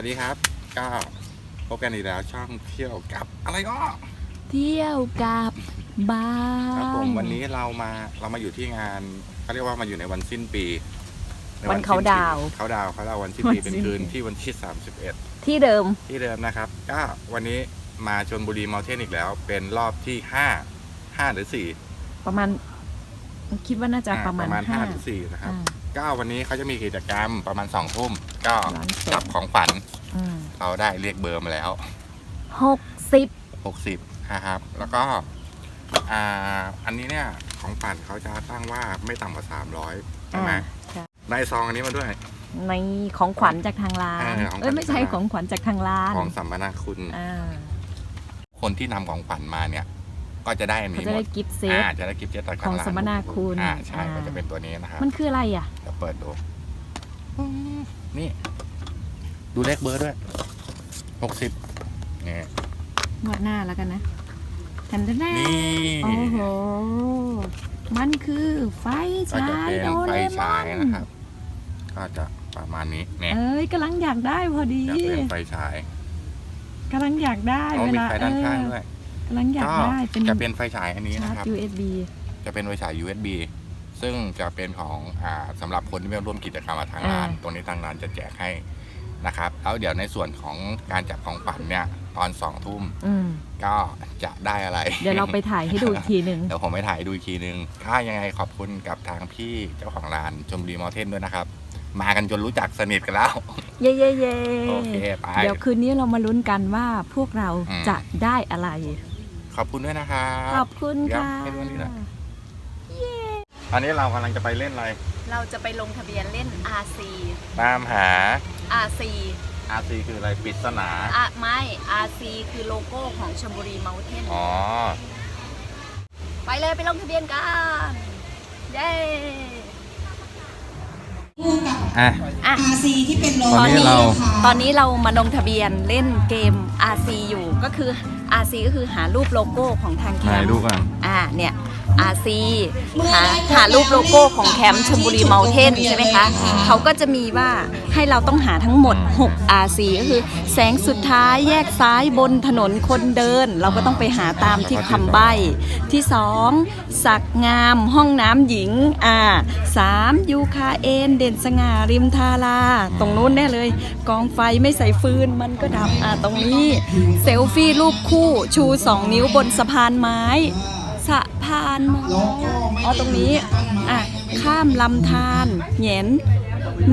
วัสดีครับ ก็พบกันอีกแล้วช่องเที่ยวกับอะไรก็เที่ยวกับบาครับผมงวันนี้เรามาเรามาอยู่ที่งานเขาเรียกว่ามาอยู่ในวันสิ้นปีใวันเขาดาวน์เขาดาวน์เขาดาวน์วันสิ้นวันปีเป็นสิ้นคืนปีที่วันที่ที่เดิม31ที่เดิมนะครับ ก็วันนี้มาชนบุรีมอลเทนอีกแล้ว เป็นรอบที่ 5 5 หรือ4ประมาณ คิดว่าน่าจะอ่าประมาณห้า5หรือ4นะครับ อ่า ก็วันนี้เขาจะมีกิจกรรมประมาณ2ทุ่มก็ร้านสดจับของฝันอืมเราได้เรียกเบอร์มาแล้วหกสิบ60นะครับ แล้วก็อ่าอันนี้เนี่ยของฝันเขาจะตั้งว่าไม่ต่ำกว่า300ใช่ไหมอ่าใช่ได้ซองอันนี้มาด้วย ในของขวัญจากทางร้านเออของขวัญเอ้ยไม่ใช่จากทางร้านของขวัญจากทางร้าน ของสัมมนาคุณอ่าคนที่นำของขวัญมาเนี่ย ก็จะได้อันเขานี้จะหมได้ดกิฟต์เซต อ่าจะได้กิฟต์เจ็ตจากขทาองงร้านสัมมนาคุณอ่าใช่อ่า ก็จะเป็นตัวนี้นะครับมันคืออะไรอะ เดี๋ยวเปิดดูนี่ ดูเลขเบอร์ด้วย60นี่ งวดหน้าแล้วกันนะทันทันนี่โอ้โห มันคือไฟก็ฉาจะยเป็นโดไฟเรมฉายอนนะครับ ก็จะประมาณนี้เนี่ยเอ้ยกำลังอยากได้พอดีจะเป็นไฟฉายกำลังอยากได้อ๋อเวมีลาไฟด้านข้างด้วย กำลังอยากก็ได้เป็นจะเป็นไฟฉายอันนี้ชานะร์ครับจ USB จะเป็นไฟฉาย USB ซึ่งจะเป็นของอ่าสำหรับคนที่ไม่ร่วมกิจกรรมกับทางร้านอ่าตรงนี้ทางร้านจะแจกให้นะครับแล้วเดี๋ยวในส่วนของการจับของฝันเนี่ยตอนสองทุ่มอืมก็จะได้อะไร เดี๋ยวเราไปถ่ายให้ดูอีกทีหนึ่งเดี๋ยวผมไปถ่ายดูอีกทีนึง ถ้ายังไงขอบคุณกับทางพี่เจ้าของร้านชมรีมอเทนด้วยนะครับ มากันจนรู้จักสนิทกันแล้ว เย่เย่เย่โอเคไปเดี๋ยวคืนนี้เรามาลุ้นกันว่าพวกเราอืมจะได้อะไร ขอบคุณด้วยนะครับขอบคุณเดี๋ยวค่ะให้ดูอันนี้หน่อยตอนนี้เรากำลังจะไปเล่นอะไร เราจะไปลงทะเบียนเล่น RC ตามหา RC RC คืออะไรปริศนาอะไม่ RC คือโลโก้ของชมบุรีเม t เทนอ๋อ ไปเลยไปลงทะเบียนกัน เย้อะอะ RC ที่เป็นโลตอนนี้เรา ตอนนี้เรามาลงทะเบียนเล่นเกม RC อยู่ ก็คือ RC ก็คือหารูปโลโก้ของทางแคไหนมป์ดูก่อนอ่าเนี่ย RC หาหารูปโลโก้ของแคมป์ชลบุรีเม t เทนใช่ไหมคะเขาก็จะมีว่าให้เราต้องหาทั้งหมด 6 RC ก็คือแสงสุดท้ายแยกซ้ายบนถนนคนเดิน เราก็ต้องไปหาตามที่คำใบ้ที่ 2 สักงามห้องน้ำหญิงอ่าสามยูคาเอนเด่นสง่าริมทาราตรงนู้นแน่เลย กองไฟไม่ใส่ฟืนมันก็ดับอ่าตรงนี้ เซลฟี่รูปคู่ชู 2 นิ้วบนสะพานไม้ สะพานไม้อ๋อตรงนี้อะข้ามลำธารแหงน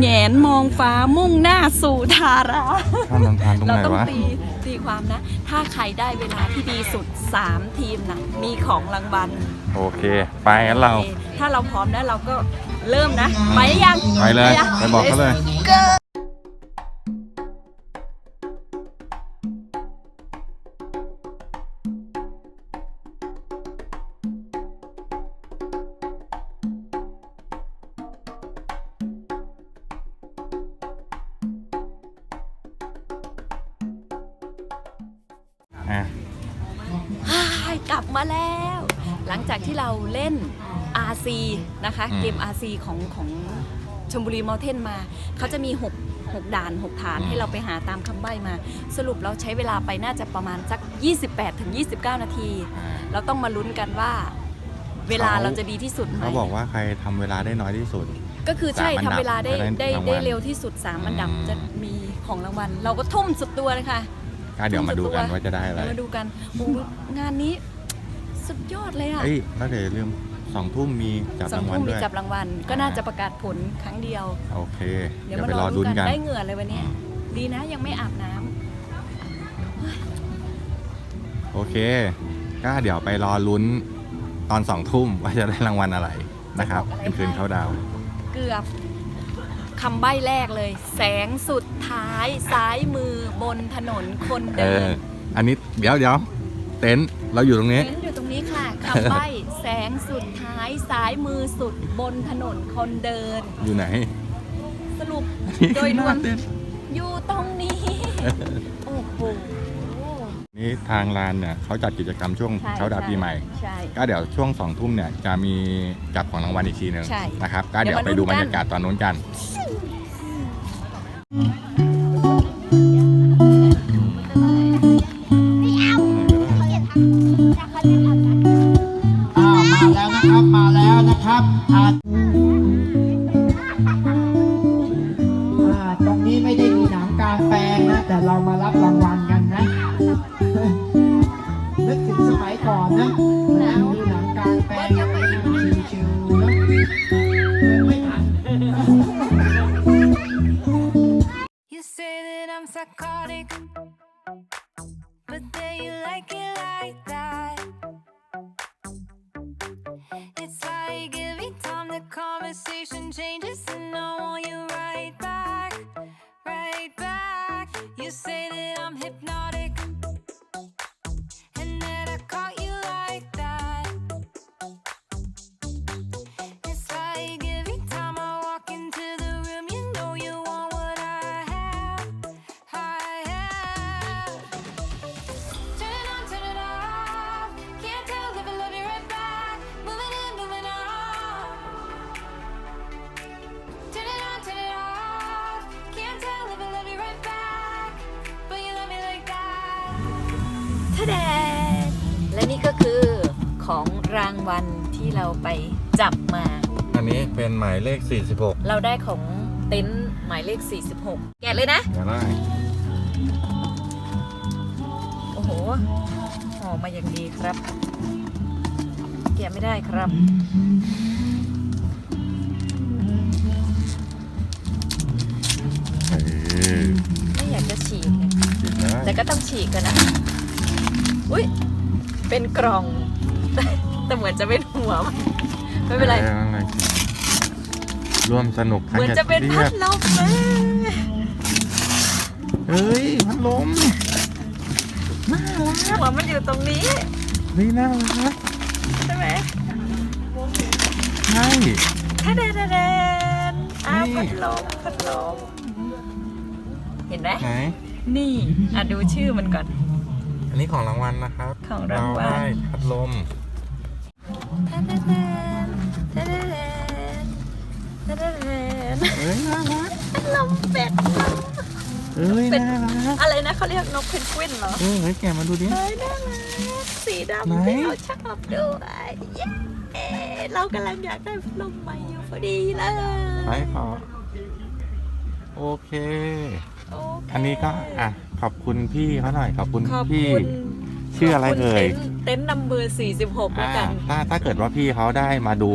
แหงนมองฟ้ามุ่งหน้าสู่ทาราข้ามลำธารตรงเราไหนต้องวะตีตีความนะ ถ้าใครได้เวลาที่ดีสุด 3 ทีมนะมีของรางวัลโอเค ไปงั้นเราโอคถ้าเราพร้อมแล้วเราก็เริ่มนะ ไปหรือยังไปเลยยังไปบอกเขาเลย กลับมาแล้ว หลังจากที่เราเล่น RC นะคะอืมเกม RC ของของชมบุรีมอเทนมา เขาจะมี 6 6 ด่าน 6 ฐานให้เราไปหาตามคำใบ้มา สรุปเราใช้เวลาไปน่าจะประมาณสัก 28ถึง29 นาทีอ่าเราต้องมาลุ้นกันว่า เวลาเขาเราจะดีที่สุดไหม เขาบอกว่าใครทำเวลาได้น้อยที่สุด ก็คือใช่สามอันดับทำเวลาได้จะได้ได้รางวัล ได้เร็วที่สุด 3 อันดับอืมจะมีของรางวัล เราก็ทุ่มสุดตัวเลยค่ะก็เดี๋ยวมาดูกันว่าจะได้อะไร เดี๋ยวมาดูกันโอ้โหงานนี้ สุดยอดเลยอะเอ้ยแล้วเดี๋ยวอย่าลืมสองทุ่มมีจับสอรางงวัลทุ่มมีด้วย จับรางวัล ก็น่าจะประกาศผลครั้งเดียว โอเค เดี๋เดี๋ยยววมาไปรรออดูลุ้นกันกัน ได้เหงื่อเลยวันนี้ ดีนะยังไม่อาบน้ำ โอเค ก็เดี๋ยวไปรอลุ้นตอนสองทุ่มว่าจะได้รางวัลอะไรนะครับเป็นคืนเขาดาวน์เกือบคำใบ้แรกเลย แสงสุดท้ายซ้ายมือบนถนนคนเอเดิอนอันนี้เดี๋ยวเดี๋ยว เต็นท์เราอยู่ตรงนี้เห็นอยู่ตรงนี้ค่ะคำใบ้แสงสุดท้ายซ้ายมือสุดบนถนนคนเดิน อยู่ไหนสรุปนี่โดคืยอหรวน้ามเต็นท์อยู่ตรงนี้ โอ้โหนี่ทางลานเนี่ยเขาจัดกิจกรรมช่วงใช่เขาดาวน์ปีใหม่ ใช่ ก็เดี๋ยวช่วงสองทุ่มเนี่ยจะมีจับของรางวัลอีกทีหนึ่งใช่นะครับก็เดี๋ยวเดี๋ยวมาไปดูดูบรกันรยากาศตอนนู้นกัน แต่เรามารับรางวัลกันนะนึกถึงสมัยก่อนนะนั่งดูหนังกลางแปลงนั่งชิวๆนะไม่ทัน You say that I'm psychotic, but then you like it like that. It's like every time the conversation changes, and I รางวัลที่เราไปจับมา อันนี้เป็นหมายเลข 46เราได้ของเต็นท์หมายเลข 46 แกะเลยนะ อย่าได้โอ้โหห่อมาอย่างดีครับ แกะไม่ได้ครับ เออไม่อยากจะฉีกไงปิดได้แต่ก็ต้องฉีกกันนะ อุ้ยเป็นกล่อง แต่เหมือนจะเป็นหัวมันไม่เป็นไร ออม่ร่วมสนุกเหมือนจะเป็นพัดลมเลยเฮ้ยพัดลมหัวมันอยู่ตรงนี้เฮ้ยน่ารักใช่ไหมใช่ทะเดนทะเดนอ้าวนี่พัดลมพัดลมเห็นไหมไหนนี่อะดูชื่อมันก่อน อันนี้ของรางวัลนะครับของรางวัล เได้พัดลม ลมเป็ดเอ้ยเป็นน่ารักอะไรนะเขาเรียกนกเพนกวินเหรอเออเฮ้ยแกะมาดูดิเฮ้ยน่ารักสีไหนดำที่เราชอบด้วยเย้เรากำลังอยากได้พัดลมใหม่อยู่พอดีเลยไปขอโอเคโเค อันนี้ก็อะขอบคุณพี่เขาหน่อยขอบคุณขอบพี่คุณ ชื่ออะไรขบคุณเอ่ยต็นท์เต็นท์นัมเบอร์46แล้วอ่ากันถ้าถ้าเกิดว่าพี่เขาได้มาดู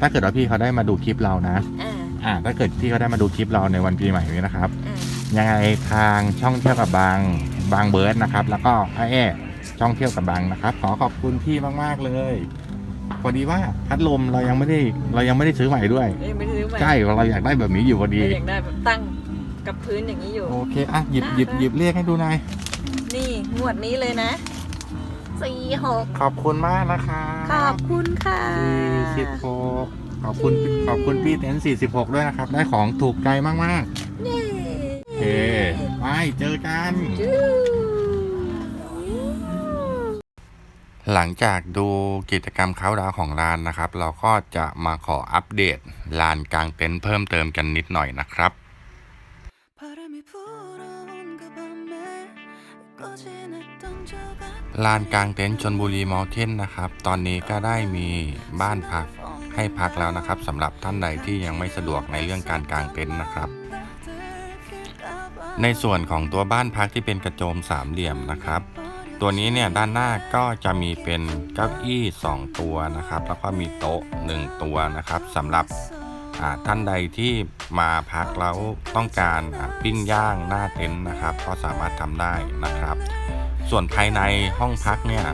ถ้าเกิดว่าพี่เขาได้มาดูคลิปเรานะอ่าอ่าถ้าเกิดพี่เขาได้มาดูคลิปเราในวันปีใหม่นี้นะครับอ่ายังไงทางช่องเที่ยวกับบางบางเบิร์ดนะครับ แล้วก็ไอแอช่องเที่ยวกับบางนะครับ ขอขอบคุณพี่มากๆเลยพอดีว่าพัดลมเรายังไม่ได้เรายังไม่ได้ซื้อใหม่ด้วยเอ้ยไม่ได้ซื้อใหม่ใช่เราอยากได้แบบนี้อยู่พอดีเราอยากได้แบบตั้งกับพื้นอย่างนี้อยู่โอเคอะหยิบหยิบหยิบเรียกให้ดูหน่อยนี่งวดนี้เลยนะ สี่หกขอบคุณมากนะคะขอบคุณค่ะสี่สิบหกขอบคุณขอบคุณพี่เต็นสี่สิบหกด้วยนะครับ ได้ของถูกใจมากๆเย้โอเคไปเจอกันจู๊หลังจากดูกิจกรรมเขาน์ดาวน์ของร้านนะครับ เราก็จะมาขออัปเดตลานกลางเต็นท์เพิ่มเติมกันนิดหน่อยนะครับ ลานกลางเต็นท์ชนบุรีมอลเทนนะครับ ตอนนี้ก็ได้มีบ้านพักให้พักแล้วนะครับสำหรับท่านใดที่ยังไม่สะดวกในเรื่องการกางเต็นท์นะครับ ในส่วนของตัวบ้านพักที่เป็นกระโจมสามเหลี่ยมนะครับ ตัวนี้เนี่ยด้านหน้าก็จะมีเป็นเก้าอี้ 2 ตัวนะครับ แล้วก็มีโต๊ะ 1 ตัวนะครับสำหรับท่านใดที่มาพักแล้วต้องการปิ้งย่างหน้าเต็นท์นะครับ ก็สามารถทำได้นะครับ ส่วนภายในห้องพักเนี่ย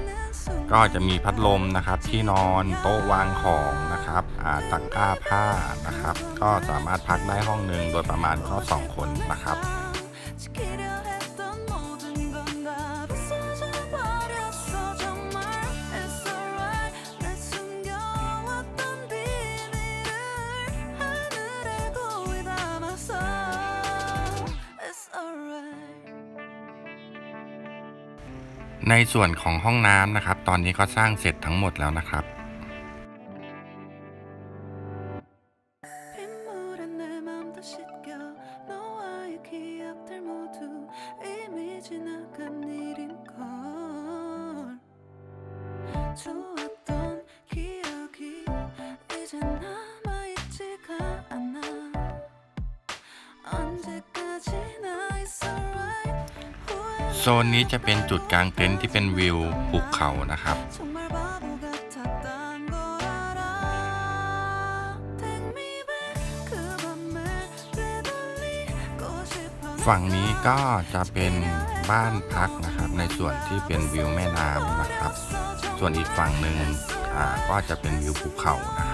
ก็จะมีพัดลมนะครับที่นอนโต๊ะวางของนะครับตักก้าผ้านะครับ ก็สามารถพักได้ห้องหนึ่งโดยประมาณก็สองคนนะครับ ในส่วนของห้องน้ำนะครับ ตอนนี้ก็สร้างเสร็จทั้งหมดแล้วนะครับ빗물 โซนนี้จะเป็นจุดกลางเต็นท์ที่เป็นวิวภูเขานะครับ ฝั่งนี้ก็จะเป็นบ้านพักนะครับ ในส่วนที่เป็นวิวแม่น้ำนะครับ ส่วนอีกฝั่งหนึ่งก็จะเป็นวิวภูเขานะค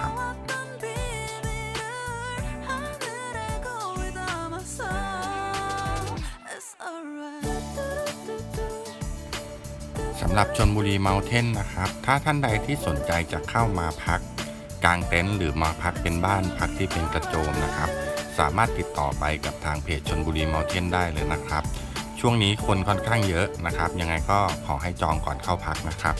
รับ สำหรับชนบุรีเมลเทนนะครับ ถ้าท่านใดที่สนใจจะเข้ามาพักกลางเต็นท์หรือมาพักเป็นบ้านพักที่เป็นกระโจมนะครับ สามารถติดต่อไปกับทางเพจชนบุรีเมลเทนได้เลยนะครับ ช่วงนี้คนค่อนข้างเยอะนะครับ ยังไงก็ขอให้จองก่อนเข้าพักนะครับ